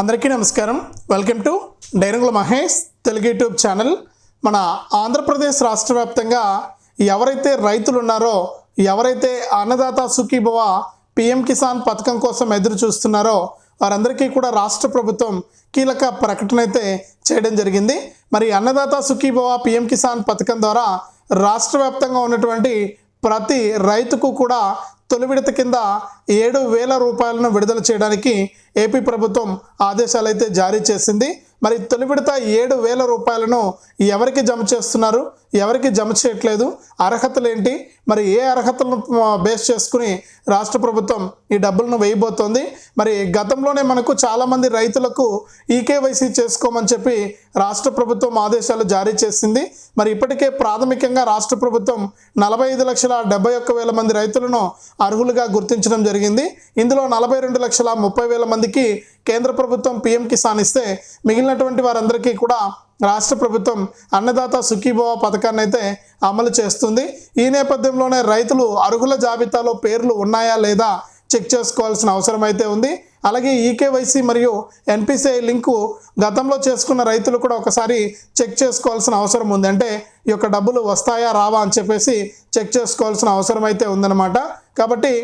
అందరికీ నమస్కారం. Welcome to డైరంగుల మహేష్ తెలుగు యూట్యూబ్ ఛానల్. మన ఆంధ్రప్రదేశ్ రాష్ట్ర వ్యాప్తంగా ఎవరైతే రైతులు ఉన్నారో ఎవరైతే అన్నదాత సుఖీభవ పిఎం కిసాన్ పథకం కోసం ఎదురు చూస్తున్నారో వారందరికీ కూడా రాష్ట్ర ప్రభుత్వం కీలక ప్రకటన అయితే చేయడం జరిగింది. మరి అన్నదాత సుఖీభవ పిఎం కిసాన్ పథకం ద్వారా రాష్ట్ర వ్యాప్తంగా ఉన్నటువంటి ప్రతి రైతుకు కూడా తొలి విడత కింద ఏడు వేల రూపాయలను విడుదల చేయడానికి ఏపీ ప్రభుత్వం ఆదేశాలు అయితే జారీ చేసింది. మరి తొలి విడత ఏడు వేల రూపాయలను ఎవరికి జమ చేస్తున్నారు? ఎవరికి జమ చేయట్లేదు అర్హతలు ఏంటి మరి ఏ అర్హతలను బేస్ చేసుకుని రాష్ట్ర ప్రభుత్వం ఈ డబ్బులను వేయబోతోంది? మరి గతంలోనే మనకు చాలామంది రైతులకు ఈకేవైసీ చేసుకోమని చెప్పి రాష్ట్ర ప్రభుత్వం ఆదేశాలు జారీ చేసింది. మరి ఇప్పటికే ప్రాథమికంగా రాష్ట్ర ప్రభుత్వం నలభై ఐదు లక్షల డెబ్బై ఒక్క వేల మంది రైతులను అర్హులుగా గుర్తించడం జరిగింది. ఇందులో నలభై రెండు లక్షల ముప్పై వేల మందికి కేంద్ర ప్రభుత్వం పిఎం కిసాన్ ఇస్తే మిగిలినటువంటి వారందరికీ కూడా రాష్ట్ర ప్రభుత్వం అన్నదాత సుఖీభవ పథకాన్ని అయితే అమలు చేస్తుంది. ఈ నేపథ్యంలోనే రైతులు అర్హుల జాబితాలో పేర్లు ఉన్నాయా లేదా చెక్ చేసుకోవాల్సిన అవసరం అయితే ఉంది. అలాగే ఈకేవైసీ మరియు ఎన్పిసిఐ లింకు గతంలో చేసుకున్న రైతులు కూడా ఒకసారి చెక్ చేసుకోవాల్సిన అవసరం ఉంది. అంటే ఈ యొక్క డబ్బులు వస్తాయా రావా అని చెప్పేసి చెక్ చేసుకోవాల్సిన అవసరం అయితే ఉందన్నమాట. కాబట్టి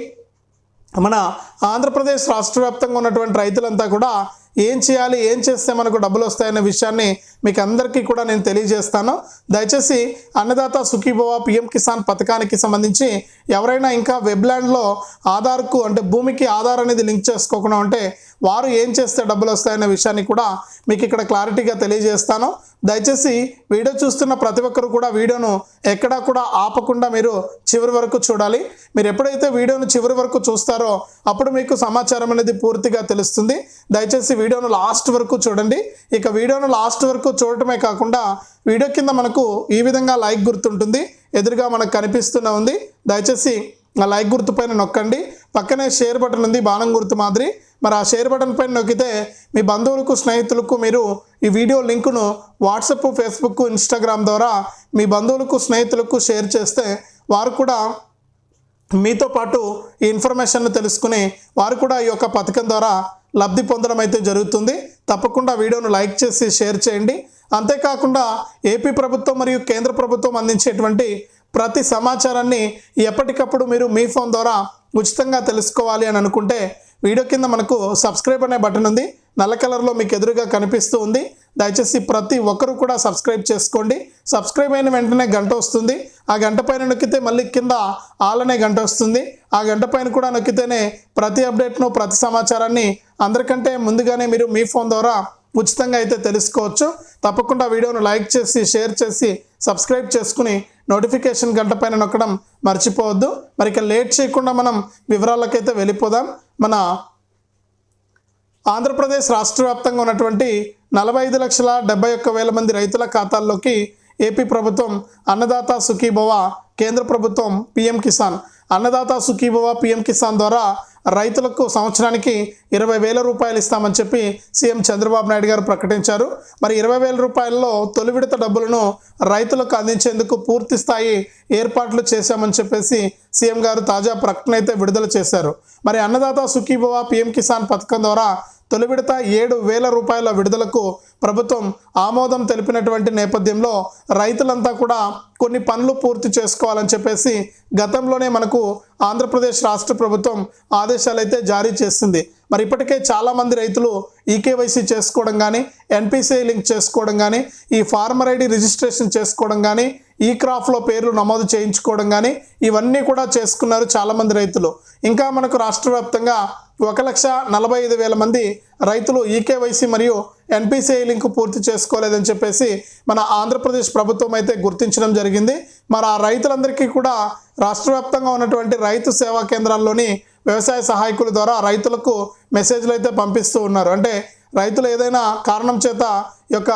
మన ఆంధ్రప్రదేశ్ రాష్ట్ర వ్యాప్తంగా ఉన్నటువంటి రైతులంతా కూడా ఏం చేయాలి ఏం చేస్తే మనకు డబ్బులు వస్తాయనే విషయాన్ని మీకు అందరికీ కూడా నేను తెలియజేస్తాను. దయచేసి అన్నదాత సుఖీభవ పిఎం కిసాన్ పథకానికి సంబంధించి ఎవరైనా ఇంకా వెబ్లాండ్లో ఆధార్కు అంటే భూమికి ఆధార్ అనేది లింక్ చేసుకోకుండా ఉంటే వారు ఏం చేస్తే డబ్బులు వస్తాయనే విషయాన్ని కూడా మీకు ఇక్కడ క్లారిటీగా తెలియజేస్తాను. దయచేసి వీడియో చూస్తున్న ప్రతి ఒక్కరు కూడా వీడియోను ఎక్కడా కూడా ఆపకుండా మీరు చివరి వరకు చూడాలి. మీరు ఎప్పుడైతే వీడియోను చివరి వరకు చూస్తారో అప్పుడు మీకు సమాచారం అనేది పూర్తిగా తెలుస్తుంది. దయచేసి వీడియోను లాస్ట్ వరకు చూడండి. ఇక వీడియోను లాస్ట్ వరకు చూడటమే కాకుండా వీడియో కింద మనకు ఈ విధంగా లైక్ గుర్తుంటుంది. ఎదురుగా మనకు కనిపిస్తూనే ఉంది. దయచేసి లైక్ గుర్తు పైన నొక్కండి. పక్కనే షేర్ బటన్ ఉంది బాణం గుర్తు మాదిరి. మరి ఆ షేర్ బటన్ పైన నొక్కితే మీ బంధువులకు స్నేహితులకు మీరు ఈ వీడియో లింకును వాట్సప్ ఫేస్బుక్ ఇన్స్టాగ్రామ్ ద్వారా మీ బంధువులకు స్నేహితులకు షేర్ చేస్తే వారు కూడా మీతో పాటు ఈ ఇన్ఫర్మేషన్ను తెలుసుకుని వారు కూడా ఈ యొక్క పథకం ద్వారా లబ్ధి పొందడం అయితే జరుగుతుంది. తప్పకుండా వీడియోను లైక్ చేసి షేర్ చేయండి. అంతేకాకుండా ఏపీ ప్రభుత్వం మరియు కేంద్ర ప్రభుత్వం అందించేటువంటి ప్రతి సమాచారాన్ని ఎప్పటికప్పుడు మీరు మీ ఫోన్ ద్వారా ఉచితంగా తెలుసుకోవాలి అని అనుకుంటే వీడియో కింద మనకు సబ్స్క్రైబ్ అనే బటన్ ఉంది. నల్ల కలర్లో మీకు ఎదురుగా కనిపిస్తూ ఉంది. దయచేసి ప్రతి ఒక్కరు కూడా సబ్స్క్రైబ్ చేసుకోండి. సబ్స్క్రైబ్ అయిన వెంటనే గంట వస్తుంది. ఆ గంట పైన నొక్కితే మళ్ళీ కింద ఆల్ అనే గంట వస్తుంది. ఆ గంట పైన కూడా నొక్కితేనే ప్రతి అప్డేట్ను ప్రతి సమాచారాన్ని అందరికంటే ముందుగానే మీరు మీ ఫోన్ ద్వారా ఉచితంగా అయితే తెలుసుకోవచ్చు. తప్పకుండా వీడియోను లైక్ చేసి షేర్ చేసి సబ్స్క్రైబ్ చేసుకుని నోటిఫికేషన్ గంట పైన నొక్కడం మర్చిపోవద్దు. మరి ఇక లేట్ చేయకుండా మనం వివరాలకైతే వెళ్ళిపోదాం. మన ఆంధ్రప్రదేశ్ రాష్ట్ర వ్యాప్తంగా ఉన్నటువంటి నలభై ఐదు లక్షల డెబ్బై ఒక్క వేల మంది రైతుల ఖాతాల్లోకి ఏపీ ప్రభుత్వం అన్నదాత సుఖీభవ కేంద్ర ప్రభుత్వం పిఎం కిసాన్. అన్నదాత సుఖీభవ పిఎం కిసాన్ ద్వారా రైతులకు సంవత్సరానికి ఇరవై వేల రూపాయలు ఇస్తామని చెప్పి సీఎం చంద్రబాబు నాయుడు గారు ప్రకటించారు. మరి ఇరవై వేల రూపాయల్లో తొలి విడత డబ్బులను రైతులకు అందించేందుకు పూర్తి స్థాయి ఏర్పాట్లు చేశామని చెప్పేసి సీఎం గారు తాజా ప్రకటన అయితే విడుదల చేశారు. మరి అన్నదాత సుఖీభవ పిఎం కిసాన్ పథకం ద్వారా తొలి విడత ఏడు వేల రూపాయల విడుదలకు ప్రభుత్వం ఆమోదం తెలిపినటువంటి నేపథ్యంలో రైతులంతా కూడా కొన్ని పనులు పూర్తి చేసుకోవాలని చెప్పేసి గతంలోనే మనకు ఆంధ్రప్రదేశ్ రాష్ట్ర ప్రభుత్వం ఆదేశాలు అయితే జారీ చేసింది. మరి ఇప్పటికే చాలామంది రైతులు ఈకేవైసీ చేసుకోవడం కానీ ఎన్పిసిఐ లింక్ చేసుకోవడం కానీ ఈ ఫార్మర్ ఐడి రిజిస్ట్రేషన్ చేసుకోవడం కానీ ఈ క్రాఫ్లో పేర్లు నమోదు చేయించుకోవడం కానీ ఇవన్నీ కూడా చేసుకున్నారు చాలామంది రైతులు. ఇంకా మనకు రాష్ట్ర వ్యాప్తంగా ఒక లక్ష నలభై ఐదు వేల మంది రైతులు ఈకేవైసీ మరియు ఎన్పిసిఐ లింక్ పూర్తి చేసుకోలేదని చెప్పేసి మన ఆంధ్రప్రదేశ్ ప్రభుత్వం అయితే గుర్తించడం జరిగింది. మరి ఆ రైతులందరికీ కూడా రాష్ట్రవ్యాప్తంగా ఉన్నటువంటి రైతు సేవా కేంద్రాల్లోని వ్యవసాయ సహాయకుల ద్వారా రైతులకు మెసేజ్లు అయితే పంపిస్తూ ఉన్నారు. అంటే రైతులు ఏదైనా కారణం చేత ఈ యొక్క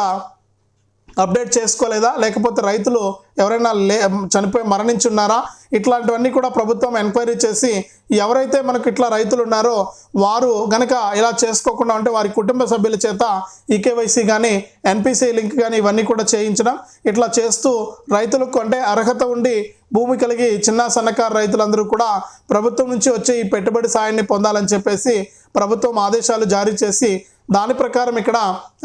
అప్డేట్ చేసుకోలేదా? లేకపోతే రైతులు ఎవరైనా లే చనిపోయి మరణించున్నారా? ఇట్లాంటివన్నీ కూడా ప్రభుత్వం ఎంక్వైరీ చేసి ఎవరైతే మనకు ఇట్లా రైతులు ఉన్నారో వారు గనక ఇలా చేసుకోకుండా ఉంటే వారి కుటుంబ సభ్యుల చేత ఈకేవైసీ కానీ ఎన్పిసి లింక్ కానీ ఇవన్నీ కూడా చేయించడం ఇట్లా చేస్తూ రైతులకు అంటే అర్హత ఉండి భూమి కలిగి చిన్న సన్నకారు రైతులందరూ కూడా ప్రభుత్వం నుంచి వచ్చే ఈ పెట్టుబడి సాయాన్ని పొందాలని చెప్పేసి ప్రభుత్వం ఆదేశాలు జారీ చేసి దాని ప్రకారం ఇక్కడ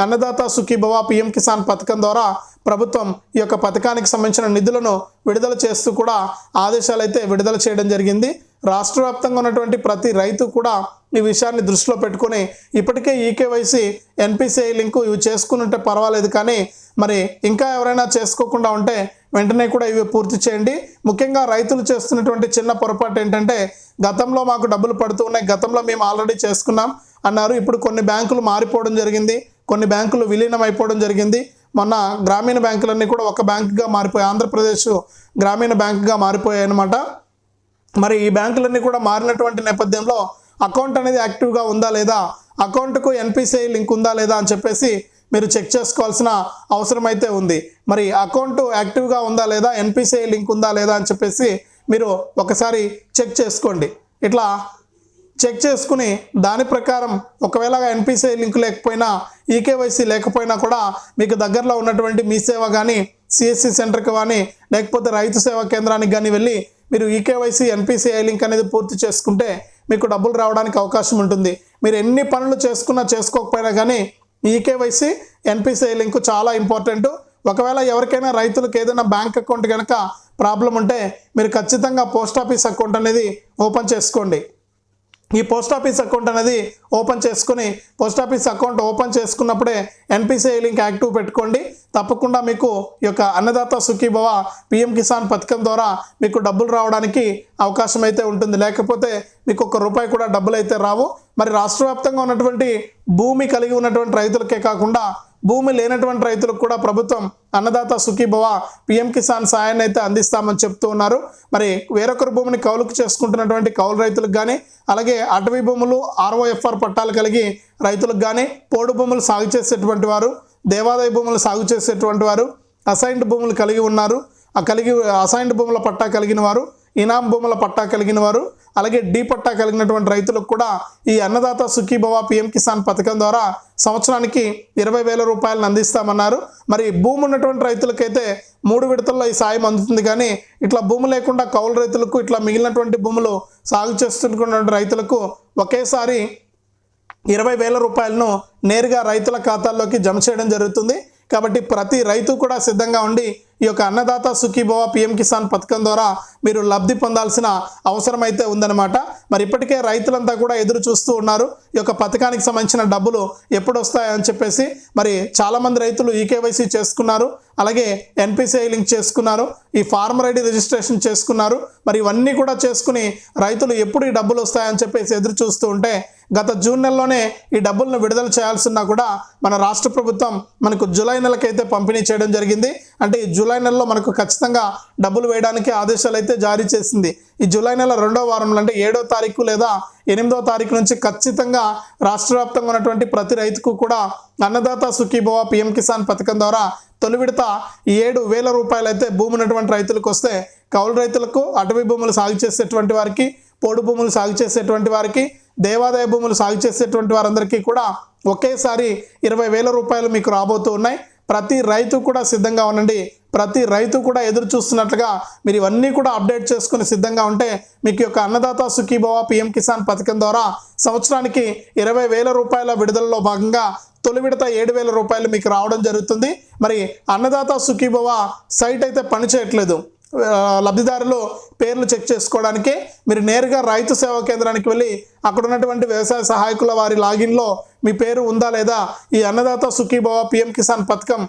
అన్నదాత సుఖీభవ పిఎం కిసాన్ పథకం ద్వారా ప్రభుత్వం ఈ యొక్క పథకానికి సంబంధించిన నిధులను విడుదల చేస్తూ కూడా ఆదేశాలు అయితే విడుదల చేయడం జరిగింది. రాష్ట్ర వ్యాప్తంగా ఉన్నటువంటి ప్రతి రైతు కూడా ఈ విషయాన్ని దృష్టిలో పెట్టుకుని ఇప్పటికే ఈకేవైసీ ఎన్పిసిఐ లింకు ఇవి చేసుకుని పర్వాలేదు కానీ మరి ఇంకా ఎవరైనా చేసుకోకుండా ఉంటే వెంటనే కూడా ఇవి పూర్తి చేయండి. ముఖ్యంగా రైతులు చేస్తున్నటువంటి చిన్న పొరపాటు ఏంటంటే గతంలో మాకు డబ్బులు పడుతూ ఉన్నాయి. గతంలో మేము ఆల్రెడీ చేసుకున్నాం. అన్నారు. ఇప్పుడు కొన్ని బ్యాంకులు మారిపోవడం జరిగింది. కొన్ని బ్యాంకులు విలీనం అయిపోవడం జరిగింది. మొన్న గ్రామీణ బ్యాంకులన్నీ కూడా ఒక బ్యాంకుగా మారిపోయాయి ఆంధ్రప్రదేశ్ గ్రామీణ బ్యాంకుగా మారిపోయాయి అనమాట మరి ఈ బ్యాంకులన్నీ కూడా మారినటువంటి నేపథ్యంలో అకౌంట్ అనేది యాక్టివ్గా ఉందా లేదా అకౌంట్కు ఎన్పిసిఐ లింక్ ఉందా లేదా అని చెప్పేసి మీరు చెక్ చేసుకోవాల్సిన అవసరం అయితే ఉంది. మరి అకౌంట్ యాక్టివ్గా ఉందా లేదా ఎన్పిసిఐ లింక్ ఉందా లేదా అని చెప్పేసి మీరు ఒకసారి చెక్ చేసుకోండి. ఇట్లా చెక్ చేసుకుని దాని ప్రకారం ఒకవేళ ఎన్పిసిఐ లింక్ లేకపోయినా ఈకేవైసీ లేకపోయినా కూడా మీకు దగ్గరలో ఉన్నటువంటి మీ సేవ కానీ సిఎస్సి సెంటర్కి కానీ లేకపోతే రైతు సేవా కేంద్రానికి కానీ వెళ్ళి మీరు ఈకేవైసీ ఎన్పిసిఐ లింక్ అనేది పూర్తి చేసుకుంటే మీకు డబ్బులు రావడానికి అవకాశం ఉంటుంది. మీరు ఎన్ని పనులు చేసుకున్నా చేసుకోకపోయినా కానీ ఈకేవైసీ ఎన్పిసిఐ లింక్ చాలా ఇంపార్టెంట్. ఒకవేళ ఎవరికైనా రైతులకు ఏదైనా బ్యాంక్ అకౌంట్ కనుక ప్రాబ్లం ఉంటే మీరు ఖచ్చితంగా పోస్ట్ ఆఫీస్ అకౌంట్ అనేది ఓపెన్ చేసుకోండి. ఈ పోస్ట్ ఆఫీస్ అకౌంట్ అనేది ఓపెన్ చేసుకుని పోస్ట్ ఆఫీస్ అకౌంట్ ఓపెన్ చేసుకున్నప్పుడే ఎన్పిసిఐ లింక్ యాక్టివ్ పెట్టుకోండి. తప్పకుండా మీకు ఈ యొక్క అన్నదాత సుఖీభవ పిఎం కిసాన్ పథకం ద్వారా మీకు డబ్బులు రావడానికి అవకాశం అయితే ఉంటుంది. లేకపోతే మీకు ఒక రూపాయి కూడా డబ్బులు అయితే రావు. మరి రాష్ట్ర వ్యాప్తంగా ఉన్నటువంటి భూమి కలిగి ఉన్నటువంటి రైతులకే కాకుండా భూమి లేనటువంటి రైతులకు కూడా ప్రభుత్వం అన్నదాత సుఖీభవ పిఎం కిసాన్ సాయాన్ని అయితే అందిస్తామని చెప్తూ ఉన్నారు. మరి వేరొకరు భూమిని కౌలుకు చేసుకుంటున్నటువంటి కౌలు రైతులకు కానీ అలాగే అటవీ భూములు ఆర్ఓఎఫ్ఆర్ పట్టాలు కలిగి రైతులకు కానీ పోడు భూములు సాగు చేసేటువంటి వారు దేవాదాయ భూములు సాగు చేసేటువంటి వారు అసైన్డ్ భూములు కలిగి ఉన్నారు. ఆ కలిగి అసైన్డ్ భూముల పట్టా కలిగిన వారు ఇనాం భూముల పట్టా కలిగిన వారు అలాగే డి పట్టా కలిగినటువంటి రైతులకు కూడా ఈ అన్నదాత సుఖీభవ పిఎం కిసాన్ పథకం ద్వారా సంవత్సరానికి ఇరవై వేల రూపాయలను అందిస్తామన్నారు. మరి భూమి ఉన్నటువంటి రైతులకైతే మూడు విడతల్లో ఈ సాయం అందుతుంది కానీ ఇట్లా భూమి లేకుండా కౌలు రైతులకు ఇట్లా మిగిలినటువంటి భూములు సాగు చేస్తున్నటువంటి రైతులకు ఒకేసారి ఇరవై వేల రూపాయలను నేరుగా రైతుల ఖాతాల్లోకి జమ చేయడం జరుగుతుంది. కాబట్టి ప్రతి రైతు కూడా సిద్ధంగా ఉండి ఈ యొక్క అన్నదాత సుఖీభవ పిఎం కిసాన్ పథకం ద్వారా మీరు లబ్ధి పొందాల్సిన అవసరం అయితే ఉందన్నమాట. మరి ఇప్పటికే రైతులంతా కూడా ఎదురు చూస్తూ ఉన్నారు. ఈ యొక్క పథకానికి సంబంధించిన డబ్బులు ఎప్పుడు వస్తాయని చెప్పేసి మరి చాలామంది రైతులు ఈకేవైసీ చేసుకున్నారు. అలాగే ఎన్పిసిఐ లింక్ చేసుకున్నారు. ఈ ఫార్మర్ ఐడి రిజిస్ట్రేషన్ చేసుకున్నారు. మరి ఇవన్నీ కూడా చేసుకుని రైతులు ఎప్పుడు ఈ డబ్బులు వస్తాయని చెప్పేసి ఎదురు చూస్తూ ఉంటే గత జూన్ నెలలోనే ఈ డబ్బులను విడుదల చేయాల్సిన కూడా మన రాష్ట్ర ప్రభుత్వం మనకు జూలై నెలకైతే పంపిణీ చేయడం జరిగింది. అంటే ఈ జూలై నెలలో మనకు ఖచ్చితంగా డబ్బులు వేయడానికి ఆదేశాలు అయితే జారీ చేసింది. ఈ జూలై నెల రెండో వారంలో అంటే ఏడో తారీఖు లేదా ఎనిమిదో తారీఖు నుంచి ఖచ్చితంగా రాష్ట్ర వ్యాప్తంగా ఉన్నటువంటి ప్రతి రైతుకు కూడా అన్నదాత సుఖీభవ పిఎం కిసాన్ పథకం ద్వారా తొలి విడత ఏడు వేల రూపాయలు అయితే భూమి ఉన్నటువంటి రైతులకు వస్తే కౌలు రైతులకు అటవీ భూములు సాగు చేసేటువంటి వారికి పోడు భూములు సాగు చేసేటువంటి వారికి దేవాదాయ భూములు సాగు చేసేటువంటి వారందరికీ కూడా ఒకేసారి ఇరవై వేల రూపాయలు మీకు రాబోతూ ఉన్నాయి. ప్రతి రైతు కూడా సిద్ధంగా ఉండండి. ప్రతి రైతు కూడా ఎదురు చూస్తున్నట్లుగా మీరు ఇవన్నీ కూడా అప్డేట్ చేసుకుని సిద్ధంగా ఉంటే మీకు యొక్క అన్నదాత సుఖీభవ పిఎం కిసాన్ పథకం ద్వారా సంవత్సరానికి ఇరవై వేల రూపాయల విడుదలలో భాగంగా తొలి విడత ఏడు వేల రూపాయలు మీకు రావడం జరుగుతుంది. మరి అన్నదాత సుఖీభవ సైట్ అయితే పనిచేయట్లేదు. లబ్ధిదారులు పేర్లు చెక్ చేసుకోవడానికి మీరు నేరుగా రైతు సేవా కేంద్రానికి వెళ్ళి అక్కడ ఉన్నటువంటి వ్యవసాయ సహాయకుల వారి లాగిన్లో మీ పేరు ఉందా లేదా ఈ అన్నదాత సుఖీభవ పిఎం కిసాన్ పథకం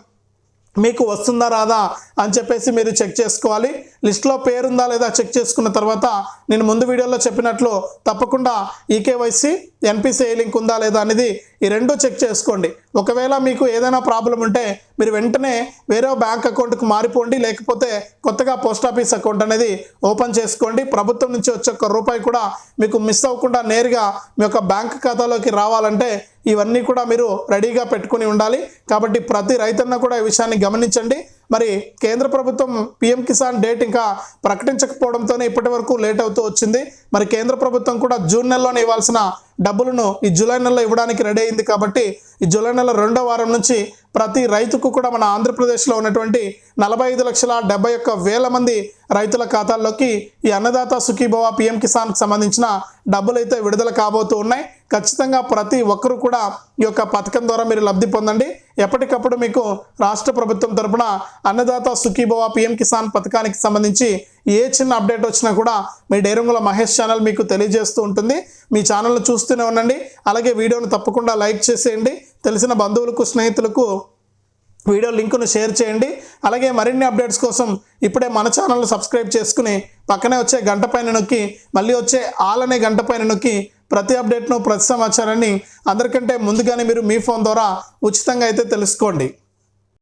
మీకు వస్తుందా రాదా అని చెప్పేసి మీరు చెక్ చేసుకోవాలి. లిస్ట్లో పేరుందా లేదా చెక్ చేసుకున్న తర్వాత నేను ముందు వీడియోలో చెప్పినట్లు తప్పకుండా ఈకేవైసీ ఎన్పిసిఐ లింక్ ఉందా లేదా అనేది ఈ రెండు చెక్ చేసుకోండి. ఒకవేళ మీకు ఏదైనా ప్రాబ్లం ఉంటే మీరు వెంటనే వేరే బ్యాంక్ అకౌంట్కి మారిపోండి లేకపోతే కొత్తగా పోస్ట్ ఆఫీస్ అకౌంట్ అనేది ఓపెన్ చేసుకోండి. ప్రభుత్వం నుంచి వచ్చే ఒక్క రూపాయి కూడా మీకు మిస్ అవ్వకుండా నేరుగా మీ యొక్క బ్యాంక్ ఖాతాలోకి రావాలంటే ఇవన్నీ కూడా మీరు రెడీగా పెట్టుకుని ఉండాలి. కాబట్టి ప్రతి రైతన్న కూడా ఈ విషయాన్ని గమనించండి. మరి కేంద్ర ప్రభుత్వం పిఎం కిసాన్ డేట్ ఇంకా ప్రకటించకపోవడంతోనే ఇప్పటి వరకు లేట్ అవుతూ వచ్చింది. మరి కేంద్ర ప్రభుత్వం కూడా జూన్ నెలలోనే ఇవ్వాల్సిన డబ్బులను ఈ జూలై నెలలో ఇవ్వడానికి రెడీ అయింది కాబట్టి ఈ జూలై నెల రెండో వారం నుంచి ప్రతి రైతుకు కూడా మన ఆంధ్రప్రదేశ్లో ఉన్నటువంటి నలభై ఐదు లక్షల డెబ్బై ఒక్క వేల మంది రైతుల ఖాతాల్లోకి ఈ అన్నదాత సుఖీభవ పిఎం కిసాన్కి సంబంధించిన డబ్బులు అయితే విడుదల కాబోతూ ఉన్నాయి. ఖచ్చితంగా ప్రతి ఒక్కరూ కూడా ఈ యొక్క పథకం ద్వారా మీరు లబ్ధి పొందండి. ఎప్పటికప్పుడు మీకు రాష్ట్ర ప్రభుత్వం తరపున అన్నదాత సుఖీభవ పిఎం కిసాన్ పథకానికి సంబంధించి ఏ చిన్న అప్డేట్ వచ్చినా కూడా మీ డైరంగుల మహేష్ ఛానల్ మీకు తెలియజేస్తూ ఉంటుంది. మీ ఛానల్ను చూస్తూనే ఉండండి. అలాగే వీడియోను తప్పకుండా లైక్ చేసేయండి. తెలిసిన బంధువులకు స్నేహితులకు వీడియో లింకును షేర్ చేయండి. అలాగే మరిన్ని అప్డేట్స్ కోసం ఇప్పుడే మన ఛానల్ను సబ్స్క్రైబ్ చేసుకుని పక్కనే వచ్చే గంట పైన నొక్కి మళ్ళీ వచ్చే ఆల్ అనే గంట పైన నొక్కి ప్రతి అప్డేట్ను ప్రతి సమాచారాన్ని అందరికంటే ముందుగానే మీరు మీ ఫోన్ ద్వారా ఉచితంగా అయితే తెలుసుకోండి.